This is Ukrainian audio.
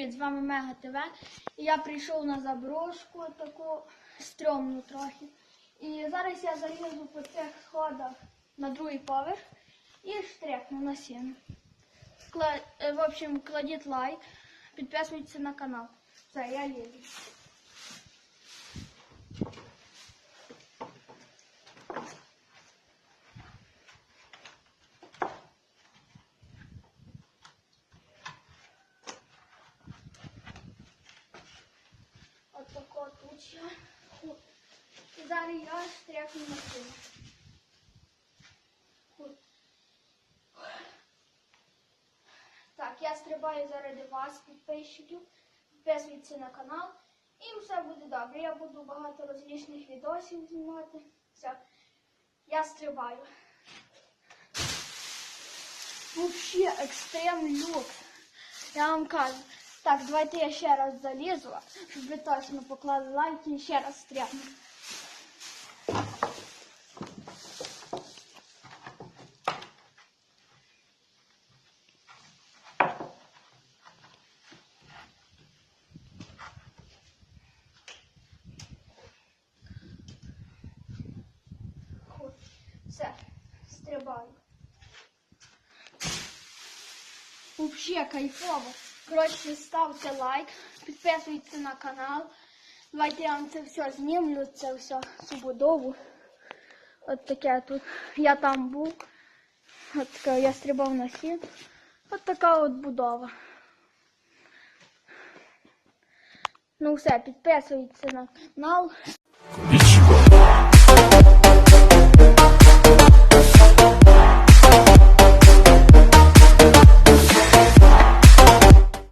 Привіт, з вами Мега ТВ. Я прийшов на заброшку таку стрьомну трохи. І зараз я залізу по цих сходах на другий поверх і штрекну на сіну. Кла- е, В общем, кладіть лайк, підписуйтесь на канал. Все, я лізу. От Ху. І зараз я штрекну на сіну. Так, я стрибаю заради вас, підписчиків. Підписуйтесь на канал. І все буде добре. Я буду багато розлічних відосів знімати. Все. Я стрибаю. Вообще екстрем люкс. Я вам кажу. Так, давайте я ще раз залізу, щоб ви точно поклали лайки і ще раз стрягну. Ху. Все, стрибаю. Вообще кайфово. Коротше, ставте лайк, підписуйтесь на канал. Давайте я вам це все знімлю, це все цю будову. От таке тут. Я там був. От така, я стрибав на сін. От така от будова. Ну все, підписуйтесь на канал.